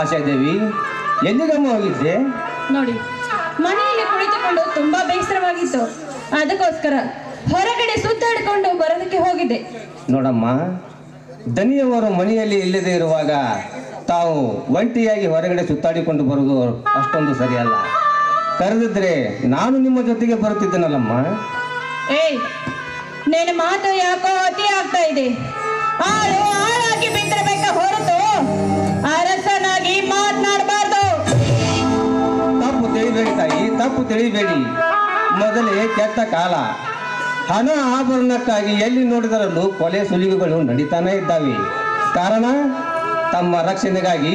ಆಶಾದೇವಿ ಎಲ್ಲಿಗಮ್ಮ ಹೋಗಿದ್ದೆ? ನೋಡಿ ಮನೆಯಲ್ಲಿ ಕುಳಿತುಕೊಂಡು ತುಂಬಾ ಬೇಸರವಾಗಿತ್ತು. ಅದಕ್ಕೋಸ್ಕರ ಹೊರಗಡೆ ಸುತ್ತಾಡಿಕೊಂಡು ಬರೋದಕ್ಕೆ ಹೋಗಿದ್ದೆ. ನೋಡಮ್ಮ ದನಿಯವರು ಮನೆಯಲ್ಲಿ ಇಲ್ಲದೆ ಇರುವಾಗ ತಾವು ಒಂಟಿಯಾಗಿ ಹೊರಗಡೆ ಸುತ್ತಾಡಿಕೊಂಡು ಬರುವುದು ಅಷ್ಟೊಂದು ಸರಿಯಲ್ಲ. ಕರೆದಿದ್ರೆ ನಾನು ನಿಮ್ಮ ಜೊತೆಗೆ ಬರುತ್ತಿದ್ದನಲ್ಲಮ್ಮ. ಏಯ್ ನಿನ್ನ ಮಾತು ಯಾಕೋ ಅತಿ ಆಗ್ತಾ ಇದೆ. ಆಳು ಆಳಾಗಿ ಬಿದ್ದಿರಬೇಕ ಹೊರತು? ಅರಸನಾಗಿ ಮಾತನಾಡಬಾರ್ದು. ತಪ್ಪು ತಿಳಿಬೇಡಿ ತಾಯಿ ತಪ್ಪು ತಿಳಿಬೇಡಿ. ಮೊದಲೇ ಕೆಟ್ಟ ಕಾಲ. ಹಣ ಆಭರಣಕ್ಕಾಗಿ ಎಲ್ಲಿ ನೋಡಿದರಲ್ಲೂ ಕೊಲೆ ಸುಲಿಗೆಗಳು ನಡೀತಾನೆ ಇದ್ದಾವೆ. ಕಾರಣ ತಮ್ಮ ರಕ್ಷಣೆಗಾಗಿ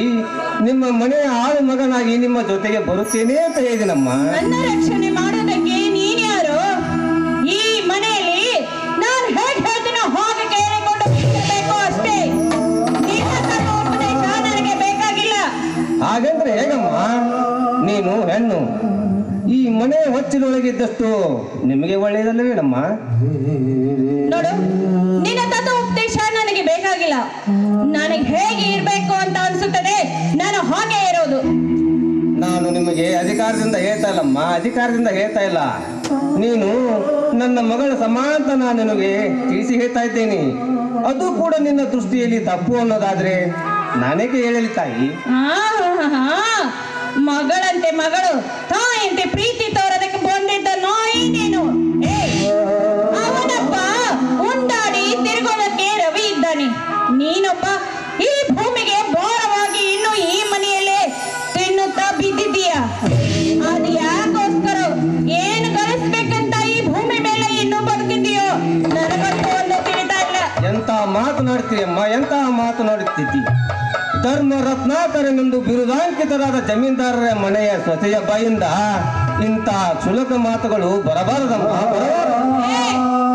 ನಿಮ್ಮ ಮನೆಯ ಆಳು ಮಗನಾಗಿ ನಿಮ್ಮ ಜೊತೆಗೆ ಬರುತ್ತೇನೆ ಅಂತ ಹೇಳಿದೆ ನಮ್ಮ. ರಕ್ಷಣೆ ಮಾಡೋದಕ್ಕೆ ಹಾಗಂದ್ರೆ ಹೇಗಮ್ಮ? ನೀನು ಹೆಣ್ಣು. ಈ ಮನೆ ಹೊಚ್ಚಿನೊಳಗಿದ್ದಷ್ಟು ನಿಮಗೆ ಒಳ್ಳೆಯದಲ್ಲವೇನಮ್ಮ ನೋಡು ನಿನ್ನ ತತ್ವ ಉಪದೇಶ ನನಗೆ ಬೇಕಾಗಿಲ್ಲ. ನನಗೆ ಹೇಗೆ ಇರಬೇಕು ಅಂತ ಅನ್ಸುತ್ತದೆ ನಾನು ಹಾಗೆ ಇರೋದು. ನಾನು ನಿಮಗೆ ಅಧಿಕಾರದಿಂದ ಹೇಳ್ತಾ ಇಲ್ಲಮ್ಮ ಅಧಿಕಾರದಿಂದ ಹೇಳ್ತಾ ಇಲ್ಲ. ನೀನು ನನ್ನ ಮಗಳ ಸಮಾಂತ ನಾನು ನಿನಗೆ ತಿಳಿಸಿ ಹೇಳ್ತಾ ಇದ್ದೇನೆ. ಅದು ಕೂಡ ನಿನ್ನ ದೃಷ್ಟಿಯಲ್ಲಿ ತಪ್ಪು ಅನ್ನೋದಾದ್ರೆ ನನಗೆ ಹೇಳಲಿ ತಾಯಿ. ಮಗಳಂತೆ ಮಗಳು ತಾಯಂತೆ ರತ್ನಾಕರನೆಂದು ಬಿರುದಾಂಕಿತರಾದ ಜಮೀನ್ದಾರರ ಮನೆಯ ಸೊಸೆಯ ಬಾಯಿಂದ ಇಂತಹ ಕ್ಷುಲಕ ಮಾತುಗಳು ಬರಬಾರದಮ್ಮ. ಬರಬಾರದು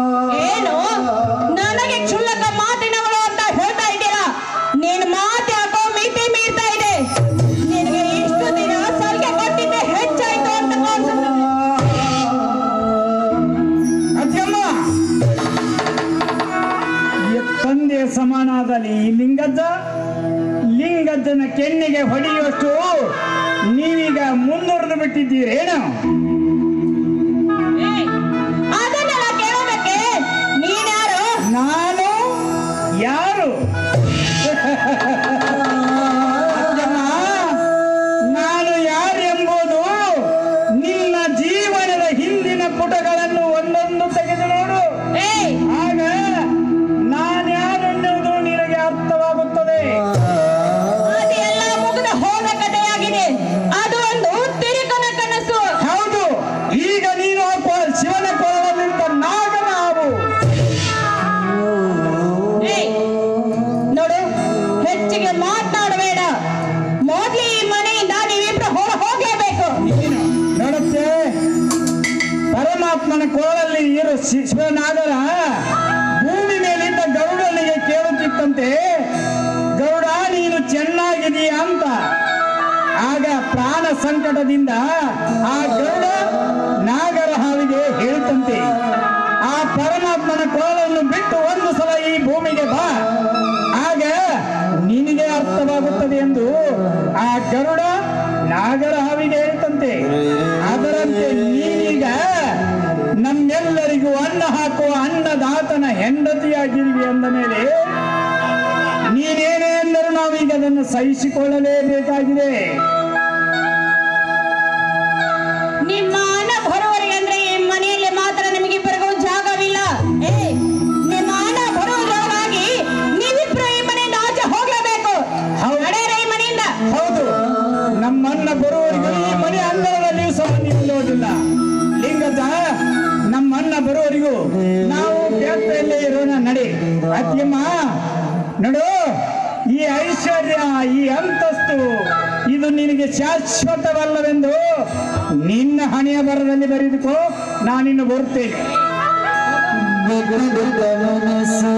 ಲಿಂಗಜ್ಜನ ಕೆನ್ನಿಗೆ ಹೊಡೆಯುವಷ್ಟು ನೀವೀಗ ಮುಂದುವರೆದು ಬಿಟ್ಟಿದ್ದೀರೇನು ನಾನು ಯಾರು? ನಾನು ಯಾರು ಎಂಬುದು ನಿನ್ನ ಜೀವನದ ಹಿಂದಿನ ಪುಟಗಳನ್ನು ಪರಮಾತ್ಮನ ಕೋಲಲ್ಲಿ ಇರ ಶಿವನಾಗರ ಭೂಮಿ ಮೇಲಿದ್ದ ಗರುಡನಿಗೆ ಕೇಳುತ್ತಿತ್ತಂತೆ. ಗರುಡ, ನೀನು ಚೆನ್ನಾಗಿದೀಯ ಅಂತ. ಆಗ ಪ್ರಾಣ ಸಂಕಟದಿಂದ ಆ ಗರುಡ ನಾಗರ ಹಾವಿಗೆ ಹೇಳಿತಂತೆ. ಆ ಪರಮಾತ್ಮನ ಕೊರಳನ್ನು ಅನ್ನದಾತನ ಹೆಂಡತಿಯಾಗಿರುವೆ ಅಂದ ಮೇಲೆ ನೀನೇನೇ ಎಂದರೂ ನಾವೀಗ ಅದನ್ನು ಸಹಿಸಿಕೊಳ್ಳಲೇಬೇಕಾಗಿದೆ. ಅತ್ತಿಯಮ್ಮ ನೋಡು, ಈ ಐಶ್ವರ್ಯ, ಈ ಅಂತಸ್ತು, ಇದು ನಿನಗೆ ಶಾಶ್ವತವಲ್ಲವೆಂದು ನಿನ್ನ ಹಣೆಯ ಬರದಲ್ಲಿ ಬರೆದುಕೋ, ನಾನಿನ್ನು ಮನಸ್ಸು